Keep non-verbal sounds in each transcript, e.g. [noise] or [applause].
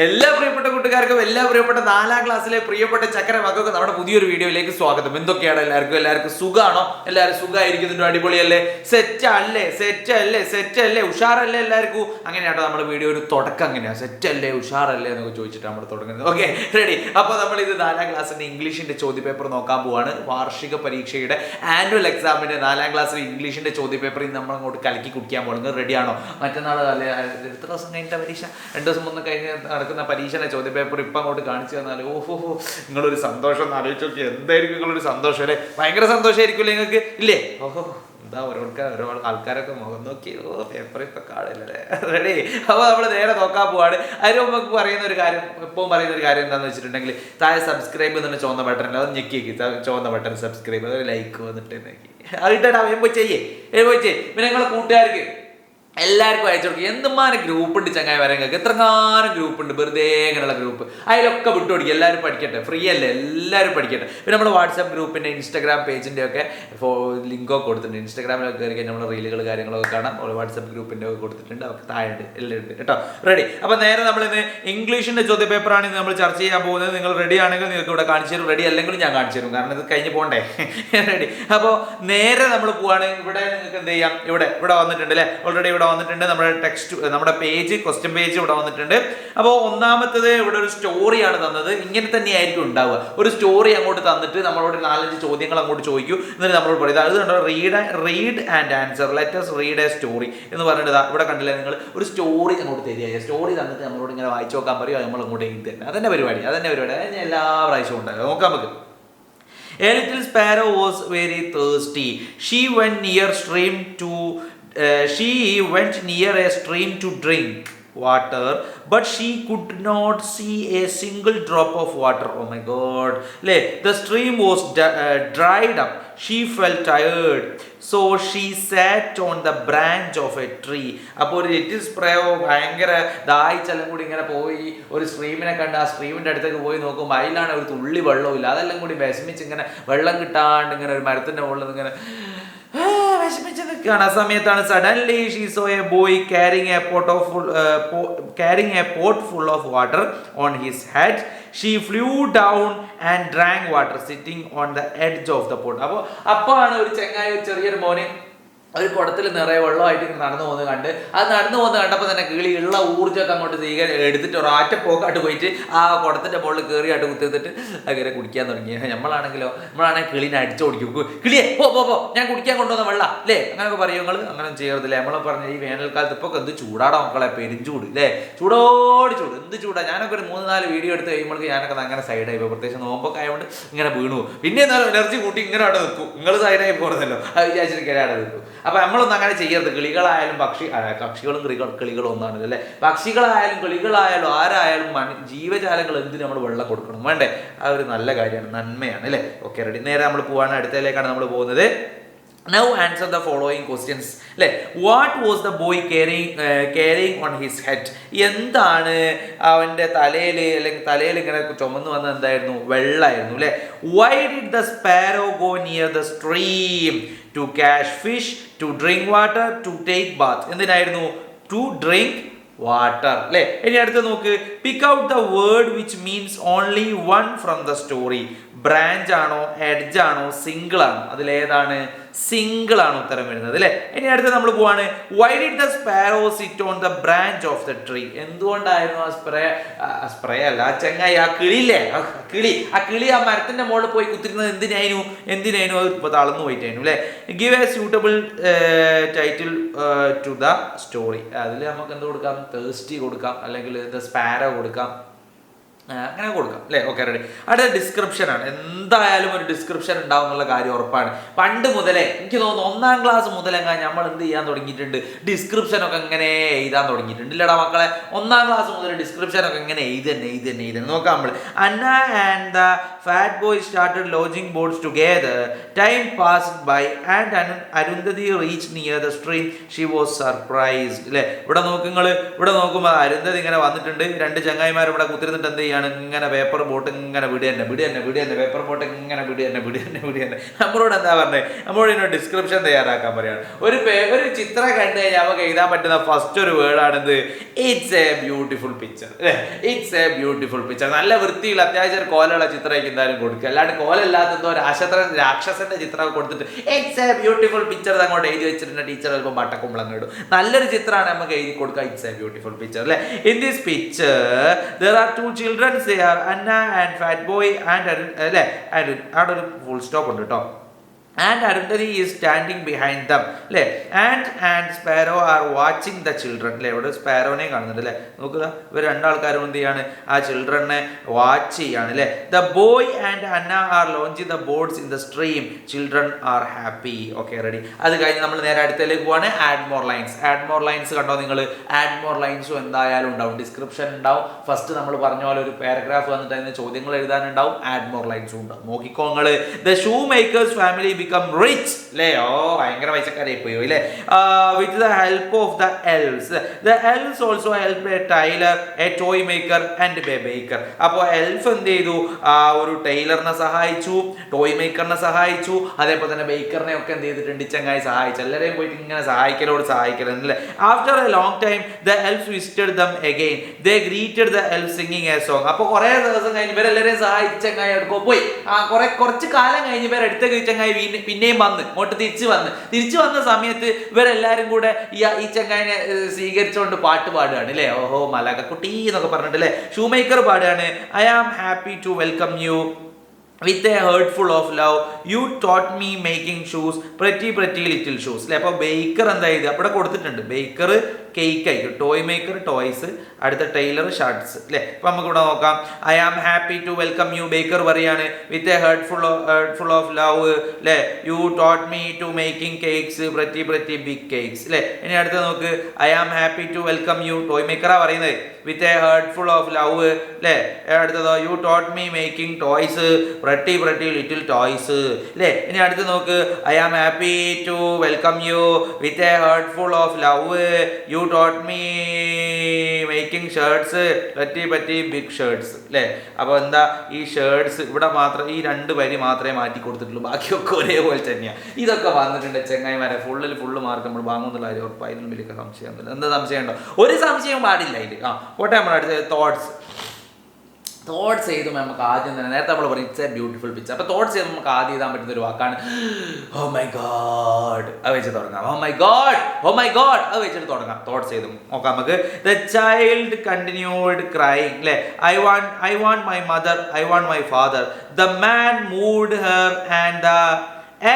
എല്ലാ പ്രിയപ്പെട്ട കൂട്ടുകാർക്കും എല്ലാ പ്രിയപ്പെട്ട നാലാം ക്ലാസ്സിലെ പ്രിയപ്പെട്ട ചക്കര മക്കൾക്ക് നമ്മുടെ പുതിയൊരു വീഡിയോയിലേക്ക് സ്വാഗതം. എന്തൊക്കെയാണ് എല്ലാവർക്കും? എല്ലാവർക്കും സുഖമാണോ എല്ലാവരും സുഖമായിരിക്കുന്നുണ്ടോ അടിപൊളിയല്ലേ? സെറ്റ് അല്ലേ സെറ്റ് അല്ലേ സെറ്റ് അല്ലേ ഉഷാറല്ലേ എല്ലാവർക്കും? അങ്ങനെയാട്ടോ നമ്മുടെ വീഡിയോ ഒരു തുടക്കം അങ്ങനെയാണ് സെറ്റ് അല്ലേ ഉഷാറല്ലേ എന്നൊക്കെ ചോദിച്ചിട്ട് നമ്മൾ തുടങ്ങുന്നത്. ഓക്കെ റെഡി അപ്പോൾ നമ്മൾ ഇത് നാലാം ക്ലാസ്സിന്റെ ഇംഗ്ലീഷിന്റെ ചോദ്യപേപ്പർ നോക്കാൻ പോവാണ്. വാർഷിക പരീക്ഷയുടെ ആനുവൽ എക്സാമിന്റെ നാലാം ക്ലാസ്സിൽ ഇംഗ്ലീഷിന്റെ ചോദ്യപേപ്പർ ഇന്ന് നമ്മൾ അങ്ങോട്ട് കലക്കി കുടിക്കാൻ പോകുന്നത് റെഡിയാണോ മറ്റന്നാൾ അല്ലെ? എത്ര ദിവസം കഴിഞ്ഞിട്ട് പരീക്ഷ? രണ്ട് ദിവസം മുന്നേ കഴിഞ്ഞ് നടക്കുന്ന പരീക്ഷണ ചോദ്യപേപ്പർ ഇപ്പം അങ്ങോട്ട് കാണിച്ചു തന്നാൽ ഓഹോ നിങ്ങളൊരു സന്തോഷം എന്ന് ആലോചിച്ച് നോക്കി എന്തായിരിക്കും നിങ്ങളൊരു സന്തോഷം അല്ലേ? ഭയങ്കര സന്തോഷമായിരിക്കുമല്ലേ നിങ്ങൾക്ക്? ഇല്ലേ? ഓഹോ എന്താ ഓരോരുത്തർ ഓരോ ആൾക്കാരൊക്കെ മുഖം നോക്കി ഓ പേപ്പർ ഇപ്പൊ കാണില്ലല്ലേ റെഡി അപ്പോൾ നമ്മൾ നേരെ നോക്കാൻ പോവാണ്. അതിന് നമുക്ക് പറയുന്ന ഒരു കാര്യം ഇപ്പം പറയുന്ന ഒരു കാര്യം എന്താണെന്ന് വെച്ചിട്ടുണ്ടെങ്കിൽ താഴെ സബ്സ്ക്രൈബ് എന്നുള്ള ചുവന്ന ബട്ടൺ അത് ഞെക്കി ചുവന്ന ബട്ടൺ സബ്സ്ക്രൈബ് അത് ലൈക്ക് വന്നിട്ട് ഞെക്കി. അത് ഇട്ടാ ചെയ്യേ. പോയി ചെയ്യേ. പിന്നെ നിങ്ങളെ കൂട്ടുകാർക്ക് എല്ലാവർക്കും അയച്ചു കൊടുക്കും. എന്തുമാനം ഗ്രൂപ്പ് ഉണ്ട് ചങ്ങായി വരാൻ എത്ര കാലം ഗ്രൂപ്പ് ഉണ്ട്. വെറുതെ ഇങ്ങനെയുള്ള ഗ്രൂപ്പ് അതിലൊക്കെ വിട്ടുപിടിക്കും എല്ലാവരും പഠിക്കട്ടെ. ഫ്രീ അല്ലേ? എല്ലാവരും പഠിക്കട്ടെ. പിന്നെ നമ്മുടെ വാട്സാപ്പ് ഗ്രൂപ്പിന്റെ ഇൻസ്റ്റാഗ്രാം പേജിന്റെ ഒക്കെ ലിങ്കൊക്കെ കൊടുത്തിട്ടുണ്ട്. ഇൻസ്റ്റാഗ്രാമിലൊക്കെ കയറി കഴിഞ്ഞാൽ നമ്മൾ റീലുകൾ കാര്യങ്ങളൊക്കെ കാണാം. വാട്സാപ്പ് ഗ്രൂപ്പിന്റെ ഒക്കെ കൊടുത്തിട്ടുണ്ട്. അവർക്ക് താഴെ എല്ലാം ഉണ്ട് കേട്ടോ? റെഡി അപ്പോൾ നേരെ നമ്മളിന്ന് ഇംഗ്ലീഷിന്റെ ചോദ്യ പേപ്പറാണ് നമ്മൾ ചർച്ച ചെയ്യാൻ പോകുന്നത്. നിങ്ങൾ റെഡി ആണെങ്കിൽ നിങ്ങൾക്ക് ഇവിടെ കാണിച്ചു തരും. റെഡി അല്ലെങ്കിലും ഞാൻ കാണിച്ചു തരും. കാരണം ഇത് കഴിഞ്ഞ് പോകണ്ടേ റെഡി [laughs] അപ്പോൾ നേരെ നമ്മൾ പോവുകയാണെങ്കിൽ ഇവിടെ നിങ്ങൾക്ക് എന്ത് ചെയ്യാം? ഇവിടെ ഇവിടെ വന്നിട്ടുണ്ട് അല്ലേ? ഓൾറെഡി ഇവിടെ വന്നിട്ടുണ്ട്. നമ്മുടെ ടെക്സ്റ്റ് നമ്മുടെ പേജ് ക്വസ്റ്റ്യൻ പേജ് ഇവിടെ വന്നിട്ടുണ്ട്. അപ്പോൾ ഒന്നാമത്തത് ഇവിടെ ഒരു സ്റ്റോറിയാണ് തന്നത്. ഇങ്ങനെ തന്നെയായിരിക്കും ഉണ്ടാവുക. ഒരു സ്റ്റോറി അങ്ങോട്ട് തന്നിട്ട് നമ്മളോട് നാലഞ്ച് ചോദ്യങ്ങൾ അങ്ങോട്ട് ചോദിക്കൂ. എന്നിട്ട് നമ്മളോട് പറയും അത് കണ്ടോ? Read read and answer let's read a story എന്ന് പറഞ്ഞിട്ട് ഇവിടെ കണ്ടില്ലേ നിങ്ങൾ? ഒരു സ്റ്റോറി അങ്ങോട്ട് തരിക. സ്റ്റോറി തന്നിട്ട് നമ്മളോട് ഇങ്ങനെ വായിച്ചു നോക്കാൻ പറയും. നമ്മൾ അങ്ങോട്ട് എഴുതി തരുന്നത് അതന്നെ പരിപാടി. അതന്നെ പരിപാടി. അത് എല്ലാ പ്രാവശ്യവും ഉണ്ടാകും നോക്കാം നമുക്ക്. A little sparrow was very thirsty. She went near stream to uh, she went near a stream to drink water but she could not see a single drop of water oh my god the stream was uh, dried up she felt tired so she sat on the branch of a tree അപ്പോൾ ഒരു little സ്പ്രേയോ ഭയങ്കര ദാഹിച്ചെല്ലാം കൂടി ഇങ്ങനെ പോയി ഒരു സ്ട്രീമിനെ കണ്ട് ആ സ്ട്രീമിന്റെ അടുത്തേക്ക് പോയി നോക്കുമ്പോൾ അതിലാണ് ഒരു തുള്ളി ഇല്ല അതെല്ലാം കൂടി വിഷമിച്ച് ഇങ്ങനെ വെള്ളം കിട്ടാണ്ട് ഇങ്ങനെ ഒരു മരത്തിന്റെ മുകളിൽ ഇങ്ങനെ വിഷമിച്ച് നിൽക്കുകയാണ്. ആ സമയത്താണ് suddenly she saw a boy carrying a pot of full carrying a pot full of water on his head she flew down and drank water sitting on the edge of the pot അപ്പോൾ അപ്പോഴാണ് ഒരു ചെങ്ങായി ചെറിയൊരു മോനെ ഒരു കുടത്തിൽ നിറയെ വെള്ളമായിട്ട് നടന്നു പോകുന്നത് കണ്ട്. അത് നടന്നു പോകുന്നത് കണ്ടപ്പോൾ തന്നെ കിളി ഉള്ള ഊർജമൊക്കെ അങ്ങോട്ട് തീരെ എടുത്തിട്ട് ഒരാറ്റ പോക്കാട്ട് പോയിട്ട് ആ കുടത്തിന്റെ മുകളിൽ കയറിയായിട്ട് കുത്തിത്തിട്ട് അങ്ങനെ കുടിക്കാൻ തുടങ്ങി. നമ്മളാണെങ്കിലോ നമ്മളാണെങ്കിൽ കിളിനെ അടിച്ചു കുടിക്കും കിളിയെ പോ പോ പോ ഞാൻ കുടിക്കാൻ കൊണ്ടുവന്ന വെള്ളം. അല്ലേ അങ്ങനെയൊക്കെ പറയും നിങ്ങൾ അങ്ങനെ ചെയ്യരുതില്ലേ. നമ്മൾ പറഞ്ഞ ഈ വേനൽക്കാലത്ത് ഇപ്പോൾ എന്ത് ചൂടാടാ മക്കളെ പെരിഞ്ചൂട് അല്ലേ ചൂടോട് ചൂട്. എന്ത് ചൂടാ. ഞാനൊക്കെ ഒരു മൂന്ന് നാല് വീഡിയോ എടുത്ത് കഴിയുമ്പോൾ ഞാനൊക്കെ അങ്ങനെ സൈഡായി പോകും പ്രത്യേകിച്ച് നോമ്പൊക്കെ ആയതുകൊണ്ട് ഇങ്ങനെ വീണു. പിന്നെ എന്നാലും എനർജി കൂട്ടി ഇങ്ങനെ അവിടെ നിൽക്കും. നിങ്ങൾ സൈഡായി പോകുന്നല്ലോ അത് വിചാരിച്ചിട്ട് ഇങ്ങനെ അവിടെ നിൽക്കും. അപ്പൊ നമ്മളൊന്നും അങ്ങനെ ചെയ്യരുത്. കിളികളായാലും പക്ഷി കക്ഷികളും കിളികളും ഒന്നാണ് അല്ലേ? പക്ഷികളായാലും കിളികളായാലും ആരായാലും മണി ജീവജാലങ്ങൾ എന്തിനും നമ്മൾ വെള്ളം കൊടുക്കണം? വേണ്ടേ? ആ ഒരു നല്ല കാര്യമാണ്. നന്മയാണ് അല്ലേ? ഓക്കെ റെഡി നേരെ നമ്മൾ പോവാണ്. അടുത്തതിലേക്കാണ് നമ്മൾ പോകുന്നത്. Now answer the following questions അല്ലേ? What was the boy carrying carrying on his head എന്താണ് അവന്റെ തലയിൽ അല്ലെങ്കിൽ തലയിൽ ഇങ്ങനെ ചുമന്ന് വന്ന എന്തായിരുന്നു? വെള്ളമായിരുന്നു അല്ലേ? Why did the sparrow go near the stream to catch fish to drink water to take bath എന്തിനായിരുന്നു? ടു ഡ്രിങ്ക് വാട്ടർ അല്ലേ ഇനി അടുത്ത് നോക്ക്. Pick out the word which means only one from the story branch ആണോ edge ആണോ single ആണോ ഏതാണ് single ആണ് ഉത്തരം വരുന്നത് അല്ലേ? ഇനി അടുത്ത് നമ്മൾ പോവാണ്. Why did the sparrow sit on the branch of the tree എന്തുകൊണ്ടായിരുന്നു ആ സ്പ്രേ സ്പ്രേ അല്ല ആ ചെങ്ങായി ആ കിളിയില്ലേ ആ കിളി. ആ കിളി ആ മരത്തിന്റെ മുകളിൽ പോയി കുത്തിരുന്നത് എന്തിനായിരുന്നു? എന്തിനായിരുന്നു? അത് ഇപ്പോൾ തളർന്നു പോയിട്ടായിരുന്നു അല്ലേ? Give a suitable title to the story അതിൽ നമുക്ക് എന്ത് കൊടുക്കാം? തേഴ്സ്റ്റി കൊടുക്കാം അല്ലെങ്കിൽ ദ സ്പാരോ കൊടുക്കാം. അങ്ങനെ കൊടുക്കാം അല്ലേ? ഓക്കെ റെഡി അടുത്ത ഡിസ്ക്രിപ്ഷൻ ആണ്. എന്തായാലും ഒരു ഡിസ്ക്രിപ്ഷൻ ഉണ്ടാവും എന്നുള്ള കാര്യം ഉറപ്പാണ്. പണ്ട് മുതലേ എനിക്ക് തോന്നുന്നു ഒന്നാം ക്ലാസ് മുതലെങ്ങാൻ നമ്മൾ എന്ത് ചെയ്യാൻ തുടങ്ങിയിട്ടുണ്ട്? ഡിസ്ക്രിപ്ഷൻ ഒക്കെ എങ്ങനെ എഴുതാൻ തുടങ്ങിയിട്ടുണ്ട്. ഇല്ലടാ മക്കളെ ഒന്നാം ക്ലാസ് മുതൽ ഡിസ്ക്രിപ്ഷൻ ഒക്കെ എങ്ങനെ എഴുതന്നെ എഴുതന്നെ എഴുതന്നെ. നോക്കാം നമ്മൾ Anna and the fat boy started launching boards together time pass by and Anu Arundhati reach near the stream she was surprise അല്ലേ ഇവിടെ നോക്കുങ്ങൾ ഇവിടെ നോക്കുമ്പോൾ അരുന്ധതി ഇങ്ങനെ വന്നിട്ടുണ്ട്. രണ്ട് ചങ്ങായിമാർ ഇവിടെ കുത്തിരുന്നിട്ട് എന്ത് ചെയ്യാണ് ഇങ്ങനെ പേപ്പർ ബോട്ട് ഇങ്ങനെ വിടുക തന്നെ വിടുക തന്നെ വിടുക തന്നെ പേപ്പർ ബോട്ട് ഇങ്ങനെ വിടുക തന്നെ വിടുക തന്നെ വിടുക തന്നെ നമ്മളോട് എന്താ പറഞ്ഞത് നമ്മളോട് ഇതിനൊരു ഡിസ്ക്രിപ്ഷൻ തയ്യാറാക്കാൻ പറയാണ്. ഒരു ഒരു ചിത്രം കണ്ടു കഴിഞ്ഞാൽ നമുക്ക് എഴുതാൻ പറ്റുന്ന ഫസ്റ്റ് ഒരു വേർഡാണിത് ഇറ്റ്സ് എ ബ്യൂട്ടിഫുൾ പിക്ചർ അല്ലേ? ഇറ്റ്സ് എ ബ്യൂട്ടിഫുൾ പിക്ചർ നല്ല വൃത്തിയുള്ള അത്യാവശ്യം ഒരു കോലുള്ള ചിത്രമൊക്കെ എന്തായാലും കൊടുക്കുക. അല്ലാണ്ട് കോലല്ലാത്തതോ രാക്ഷത്ര രാക്ഷസന്റെ ചിത്രം കൊടുത്തിട്ട് ഇറ്റ്സ് എ ബ്യൂട്ടിഫുൾ പിക്ചർ അങ്ങോട്ട് എഴുതി വെച്ചിട്ടുണ്ട് ടീച്ചർ ചിലപ്പോൾ വട്ടക്കുമ്പളങ്ങ് ഇടും. നല്ലൊരു ചിത്രമാണ് നമുക്ക് എഴുതി കൊടുക്കുക. ഇറ്റ്സ് എ ബ്യൂട്ടിഫുൾ പിക്ചർ അല്ലേ? In this picture there are two childrens are Anna and fat boy and Arun അല്ലേ? അരുൺ. അവിടെ ഒരു ഫുൾ സ്റ്റോപ്പ് ഉണ്ട് കേട്ടോ and Arundhati is standing behind them അല്ലേ and and sparrow are watching the children അല്ലേ ഇവിടെ സ്പാരോനെ കാണുന്നുണ്ട് അല്ലേ നോക്കുക ഇവർ രണ്ടാൾക്കാരും എന്ത് ചെയ്യാണ്? ആ ചിൽഡ്രനെ വാച്ച് ചെയ്യാണ് അല്ലേ the boy and Anna are launch the boards in the stream children are happy okay ready അത് കഴിഞ്ഞ് നമ്മൾ നേരെ അടുത്തേക്ക് പോവാണ്. Add more lines add more lines കണ്ടോ നിങ്ങൾ? ആഡ് മോർ ലൈൻസും എന്തായാലും ഉണ്ടാവും. ഡിസ്ക്രിപ്ഷൻ ഉണ്ടാവും. ഫസ്റ്റ് നമ്മൾ പറഞ്ഞ പോലെ ഒരു പാരഗ്രാഫ് വന്നിട്ട് അതിന് ചോദ്യങ്ങൾ എഴുതാനുണ്ടാവും. ആഡ് മോർ ലൈൻസും ഉണ്ടാവും. നോക്കിക്കോ നിങ്ങൾ the shoe makers family become rich അല്ലേ ഓ ഭയങ്കര പൈസക്കാരായി പോയി അല്ലേ with the help of the elves the elves also help a tailor a toy maker and be baker അപ്പോൾ എൽഫ് എന്ത് ചെയ്തു? ആ ഒരു ടൈലറിനെ സഹായിച്ചു ടോയ് മേക്കറിനെ സഹായിച്ചു. അതേപോലെ തന്നെ ബേക്കറിനെ ഒക്കെ എന്ത് ചെയ്തിട്ടുണ്ട്? ചങ്ങായി സഹായിച്ചു. എല്ലാവരെയും പോയിട്ട് ഇങ്ങനെ സഹായിക്കലോട് സഹായിക്കലും അല്ലേ after a long time the elf visited them again the greeted the elf singing a song അപ്പോൾ കുറേ ദിവസം കഴിഞ്ഞ് ഇവരെല്ലാവരെയും സഹായിച്ച ചങ്ങായി എടുക്കോ പോയി. ആ കുറെ കുറച്ച് കാലം കഴിഞ്ഞ് ഇവരെടുത്ത് ചങ്ങായി വീണ്ടും പിന്നെയും വന്ന് ഇങ്ങോട്ട് തിരിച്ചു വന്ന്. തിരിച്ചു വന്ന സമയത്ത് ഇവരെല്ലാരും കൂടെ ഈ ഈ ചങ്ങായിനെ സ്വീകരിച്ചുകൊണ്ട് പാട്ട് പാടുകയാണ് അല്ലേ ഓഹോ മലകക്കുട്ടി എന്നൊക്കെ പറഞ്ഞിട്ട് അല്ലേ ഷൂ മേക്കർ പാടുകയാണ്. I am happy to welcome you with a heart full of love you taught me making shoes pretty pretty little shoes അല്ലേ അപ്പോൾ ബേക്കർ എന്താ ചെയ്ത് അവിടെ കൊടുത്തിട്ടുണ്ട്. ബേക്കർ കേക്ക് ആയിരിക്കും. ടോയ് മേക്കർ ടോയ്സ് അടുത്ത ടൈലർ ഷർട്ട്സ് അല്ലേ അപ്പോൾ നമുക്ക് ഇവിടെ നോക്കാം. I am happy to welcome you baker പറയാണ്. With a heart full heart full of love അല്ലേ you taught me to making cakes pretty pretty big cakes അല്ലേ ഇനി അടുത്ത നോക്ക്. I am happy to welcome you toy മേക്കറാ പറയുന്നത് with a heart full of love അല്ലേ അടുത്തതോ you taught me making toys pretty pretty little toys അല്ലേ ഇനി അടുത്ത് നോക്ക്. I am happy to welcome you with a heart full of love you taught me making shirts pretty pretty big shirts അല്ലേ അപ്പോൾ എന്താ ഈ shirts ഇവിടെ മാത്രം ഈ രണ്ട് വരി മാത്രമേ മാറ്റി കൊടുത്തിട്ടുള്ളൂ. ബാക്കിയൊക്കെ ഒരേപോലെ തന്നെയാണ് ഇതൊക്കെ വന്നിട്ടുണ്ട് ചെങ്ങായിമാരെ. ഫുള്ളിൽ ഫുള്ള് മാർക്ക് നമ്മൾ വാങ്ങുന്നുള്ള കാര്യം ഉറപ്പായിരുന്നു വലിയ സംശയം എന്താ സംശയമുണ്ടോ ഒരു സംശയം പാടില്ല ഇത് ആ പോട്ടെ നമ്മുടെ അടുത്ത തോട്ട്സ് തോട്ട്സ് ചെയ്തും നമുക്ക് ആദ്യം തന്നെ. നേരത്തെ നമ്മൾ പറയും ഇറ്റ്സ് എ ബ്യൂട്ടിഫുൾ പിക്ചർ അപ്പോൾ തോട്ട്സ് ചെയ്ത് നമുക്ക് ആദ്യം എഴുതാൻ പറ്റുന്ന ഒരു വാക്കാണ് ഓ മൈ ഗോഡ് അത് വെച്ച് തുടങ്ങാം. Oh my God oh my God അത് വെച്ചിട്ട് തുടങ്ങാം. തോട്ട്സ് ചെയ്തും നോക്കാം നമുക്ക്. ദ ചൈൽഡ് കണ്ടിന്യൂഡ് ക്രൈങ് അല്ലേ I want I want my mother I want my father the man moved her and the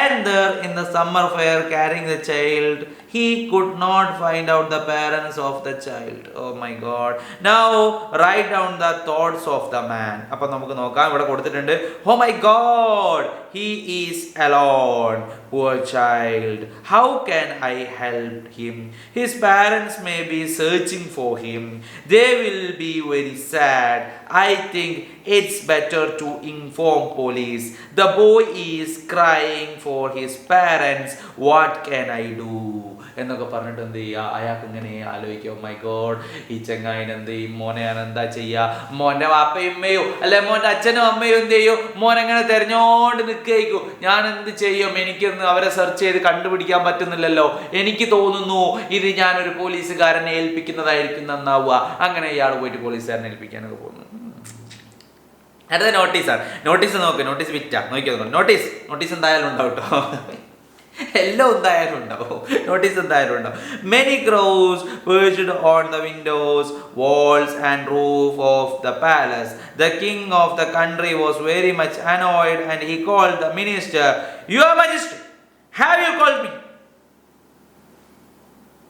and there in the summer fair carrying ദ child, he could not find out the parents of the child. Oh my god. Now write down the thoughts of the man. അപ്പൊ നമുക്ക് നോക്കാം ഇവിടെ കൊടുത്തിട്ടുണ്ട് Oh my god, he is alone. Poor child. How can I help him? His parents may be searching for him. They will be very sad. I think it's better to inform police. The boy is crying for his parents. What can I do? എന്നൊക്കെ പറഞ്ഞിട്ട് എന്ത് ചെയ്യുക? അയാൾക്ക് ഇങ്ങനെ ആലോചിക്കുക. My God ഈ ചെങ്ങായിന് എന്ത് ചെയ്യും? മോനെ ഞാൻ എന്താ ചെയ്യുക മോന്റെ വാപ്പയും അമ്മയോ അല്ലെ മോന്റെ അച്ഛനും അമ്മയും എന്ത് ചെയ്യും? മോൻ എങ്ങനെ തിരഞ്ഞോണ്ട് നിൽക്കുകയായിരിക്കും. ഞാൻ എന്ത് ചെയ്യും? എനിക്കൊന്ന് അവരെ സെർച്ച് ചെയ്ത് കണ്ടുപിടിക്കാൻ പറ്റുന്നില്ലല്ലോ. എനിക്ക് തോന്നുന്നു ഇത് ഞാനൊരു പോലീസുകാരനെ ഏൽപ്പിക്കുന്നതായിരിക്കും നന്നാവുക. അങ്ങനെ ഇയാൾ പോയിട്ട് പോലീസുകാരനെ ഏൽപ്പിക്കാനൊക്കെ പോകുന്നു. അടുത്ത നോട്ടീസാണ്. നോട്ടീസ് നോക്ക്. നോട്ടീസ് വിറ്റാ. നോക്കിയോ? നോട്ടീസ്. നോട്ടീസ് എന്തായാലും ഉണ്ടാവും കേട്ടോ എല്ലാം എന്തായാലും ഉണ്ടാവും നോട്ടീസ് എന്തായാലും ഉണ്ടാവും many crows perched on the windows walls and roof of the palace the king of the country was very much annoyed and he call the minister you are majesty have you call me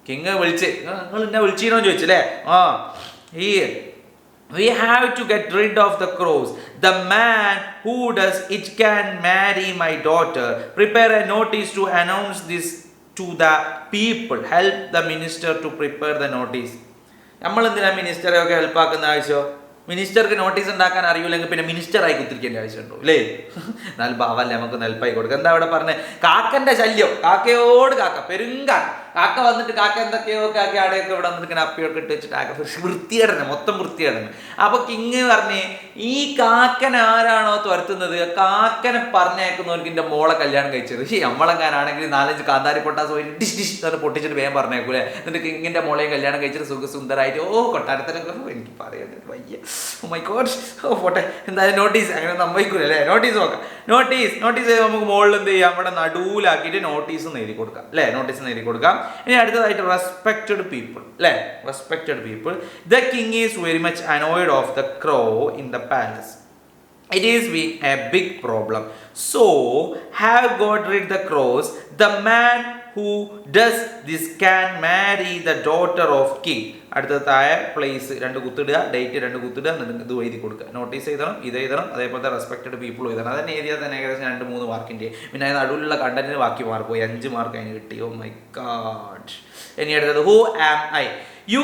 king വിളിച്ച് നിങ്ങൾ എന്നെ വിളിച്ചിരുന്നോ ചോദിച്ചല്ലേ ആ ഈ We have to get rid of the crows. The man who does it can marry my daughter. Prepare a notice to announce this to the people. Help the minister to prepare the notice. നമ്മൾ എന്തിനാ മിനിസ്റ്ററെ ഒക്കെ help ആക്കുന്ന ആവശ്യം മിനിസ്റ്റർക്ക് notice ഉണ്ടാക്കാൻ അറിയില്ലെങ്കിൽ പിന്നെ മിനിസ്റ്ററായി കുത്തിരിക്കേണ്ട ആവശ്യമുണ്ടോ അല്ലേ എന്നാൽ ഭാവല്ലേ നമുക്ക് നെൽപ്പായി കൊടുക്കുക എന്താ അവിടെ പറഞ്ഞത് കാക്കന്റെ ശല്യം കാക്കയോട് കാക്ക പെരുങ്കാക്ക കാക്ക വന്നിട്ട് കാക്ക എന്തൊക്കെയോ കാക്ക ആടെയൊക്കെ ഇവിടെ വന്നിട്ട് ഇങ്ങനെ അപ്പിയൊക്കെ ഇട്ട് വെച്ചിട്ട് ആകെ വൃത്തിയടന്നെ മൊത്തം വൃത്തിയടന്നെ അപ്പൊ കിങ് പറഞ്ഞേ ഈ കാക്കൻ ആരാണോ തുരത്തുന്നത്? കാക്കനെ പറഞ്ഞേക്കുന്നവർക്ക് എന്റെ മോളെ കല്യാണം കഴിച്ചത്. ശരി നമ്മളെങ്ങാനാണെങ്കിൽ നാലഞ്ച് കാന്താരി പൊട്ടാസ് പോയി ഡിഷ് ഡിഷ് എന്ന് പൊട്ടിച്ചിട്ട് വേഗം പറഞ്ഞേക്കൂലേ. എന്നിട്ട് കിങ്ങിന്റെ മോളെയും കല്യാണം കഴിച്ചിട്ട് സുഖസുന്ദരായിട്ട് ഓ കൊട്ടാരത്തിലൊക്കെ ഓ, എനിക്ക് പറയുന്നത് വയ്യ. ഓ മൈ ഗോഡ് ഓ പോട്ടെ. എന്തായാലും നോട്ടീസ് അങ്ങനെ സംഭവിക്കൂല അല്ലേ നോട്ടീസ് നോക്കാം. നോട്ടീസ് നോട്ടീസ് നമുക്ക് മുകളിൽ എന്ത് ചെയ്യാം? നമ്മുടെ നടുവിലാക്കിയിട്ട് നോട്ടീസ് എഴുതി കൊടുക്കാം. അല്ലേ? നോട്ടീസ് എഴുതി കൊടുക്കാം. ഇനി അടുത്തതായിട്ട് റെസ്പെക്റ്റഡ് പീപ്പിൾ അല്ലേ respected people the king is very much annoyed of the crow in the palace it is being a big problem. So have god rid the crows? The man who does this can marry the daughter of king? അടുത്ത താഴെ place രണ്ട് കുത്തിടുക date രണ്ട് കുത്തിടുക എന്നിട്ട് ഇത് എഴുതി കൊടുക്കുക. Notice എഴുതണം ഇത് എഴുതണം അതേപോലത്തെ റെസ്പെക്റ്റഡ് പീപ്പിൾ എഴുതണം. അതന്നെ എഴുതിയാൽ തന്നെ ഏകദേശം രണ്ട് മൂന്ന് മാർക്കിന്റെ പിന്നെ അതിന് നടുവിലുള്ള കണ്ടന്റിന് ബാക്കി മാർക്ക് പോയി. അഞ്ച് മാർക്ക് അതിന് കിട്ടി. ഓ മൈ ഗാഡ് ഇനി അടുത്തത് who am I You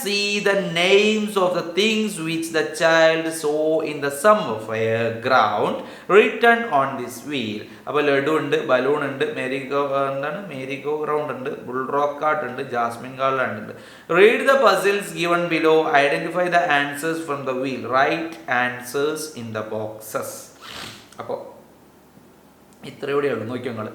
see the names of the things which the child saw in the some of fair ground return on this wheel അപ്പോൾ ലഡു ഉണ്ട് ബലൂൺ ഉണ്ട് മേരി ഗോ എന്താണ്? Merry go ground ഉണ്ട് bullock cart ഉണ്ട് jasmine garland ഉണ്ട്. Read the puzzles given below identify the answers from the wheel write answers in the boxes അപ്പോൾ ഇത്രയൂടെ ഉള്ളൂ. നോക്കിയോ നിങ്ങൾ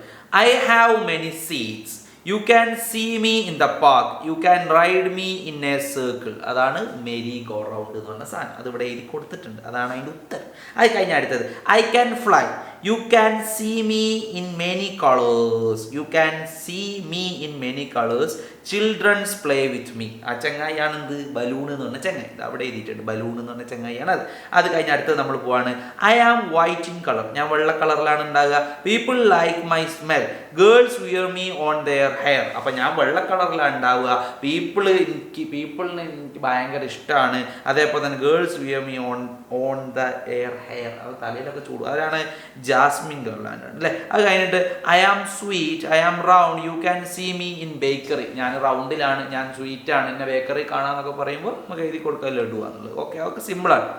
I have many seats you can see me in the park you can ride me in a circle അതാണ് merry go round എന്ന് പറഞ്ഞ സാധനം. അത് ഇവിടെ എഴുതി കൊടുത്തിട്ടുണ്ട്. അതാണ് അതിന്റെ ഉത്തരം. അത് കഴിഞ്ഞ അടുത്തത്. I can fly you can see me in many colours you can see me in many colours childrens play with me ആ ചങ്ങായിയാണ് എന്ത് ബലൂൺ എന്ന് പറഞ്ഞ ചങ്ങായി. അവിടെ എഴുതിയിട്ടുണ്ട്. ബലൂൺ എന്ന് പറഞ്ഞ ചങ്ങായിയാണ് അത്. അത് കഴിഞ്ഞ് അടുത്ത് നമ്മൾ പോവാണ്. I am white in colour ഞാൻ വെള്ള കളറിലാണ് ഉണ്ടാകുക people like my smell girls wear me on their hair അപ്പം ഞാൻ വെള്ള കളറിലാണ് ഉണ്ടാവുക. പീപ്പിൾ എനിക്ക് പീപ്പിളിന് എനിക്ക് ഭയങ്കര ഇഷ്ടമാണ്. അതേപോലെ തന്നെ girls wear me on on the air hair അത് തലയിലൊക്കെ ചൂടും. അതാണ് ജാസ്മിൻ ഗർലാൻഡ് അല്ലേ? അത് കഴിഞ്ഞിട്ട് I am sweet I am round you can see me in bakery ഞാൻ റൗണ്ടിലാണ് ഞാൻ സ്വീറ്റ് ആണ് എന്നെ ബേക്കറി കാണാന്നൊക്കെ പറയുമ്പോൾ നമുക്ക് എഴുതി കൊടുക്കാൻ ലഡു ആണുള്ളത്. ഓക്കെ അതൊക്കെ സിമ്പിളാണ്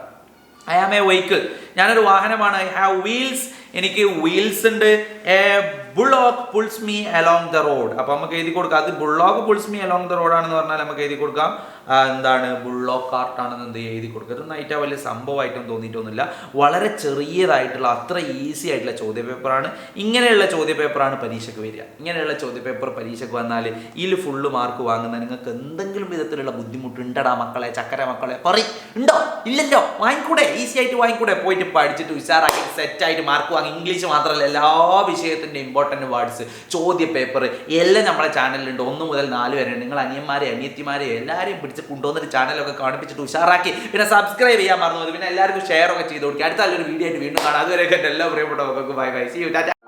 ഐ ആം എ വെഹിക്കിൾ ഞാനൊരു വാഹനമാണ്. ഐ ഹാവ് വീൽസ് എനിക്ക് വീൽസ് ഉണ്ട്. A bullock pulls me along the road അപ്പം നമുക്ക് എഴുതി കൊടുക്കാം. അത് bullock pulls me along the road ആണെന്ന് പറഞ്ഞാൽ നമുക്ക് എഴുതി കൊടുക്കാം. എന്താണ്? ബുള്ളോക്ക് കാർട്ടാണെന്ന് എന്ത് എഴുതി കൊടുക്കുക. ഇതൊന്നും ആയിട്ട് വലിയ സംഭവമായിട്ടും തോന്നിയിട്ടൊന്നുമില്ല. വളരെ ചെറിയതായിട്ടുള്ള അത്ര ഈസി ആയിട്ടുള്ള ചോദ്യ പേപ്പറാണ് ഇങ്ങനെയുള്ള ചോദ്യ പേപ്പറാണ് പരീക്ഷയ്ക്ക് വരിക. ഇങ്ങനെയുള്ള ചോദ്യ പേപ്പർ പരീക്ഷയ്ക്ക് വന്നാൽ ഇതിൽ ഫുള്ള് മാർക്ക് വാങ്ങുന്ന നിങ്ങൾക്ക് എന്തെങ്കിലും വിധത്തിലുള്ള ബുദ്ധിമുട്ട് ഉണ്ടടാ മക്കളെ ചക്കര മക്കളെ. പറ ഉണ്ടോ? ഇല്ലല്ലോ? വാങ്ങിക്കൂടെ? ഈസി ആയിട്ട് വാങ്ങിക്കൂടെ? പോയിട്ട് പഠിച്ചിട്ട് ഉഷാറാക്കി സെറ്റായിട്ട് മാർക്ക് വാങ്ങി. ഇംഗ്ലീഷ് മാത്രമല്ല എല്ലാ വിഷയത്തിന്റെ ഇമ്പോർട്ടന്റ് വേർഡ്സ് ചോദ്യ പേപ്പർ എല്ലാം നമ്മുടെ ചാനലിലുണ്ട് ഒന്ന് മുതൽ നാല് വരെ. നിങ്ങൾ അനിയന്മാരെ അനിയത്തിമാരെ എല്ലാവരെയും പിടിച്ച് കൊണ്ടുവന്നിട്ട് ചാനലൊക്കെ കാണിപ്പിച്ചിട്ട് ഉഷാറാക്കി. പിന്നെ സബ്സ്ക്രൈബ് ചെയ്യാൻ മറന്നു. പിന്നെ എല്ലാവർക്കും ഷെയർ ഒക്കെ ചെയ്ത് കൊടുക്കുക. അടുത്ത നല്ലൊരു വീഡിയോ ആയിട്ട് വീണ്ടും കാണാം. അതുവരെയൊക്കെ എല്ലാ bye bye see you Tata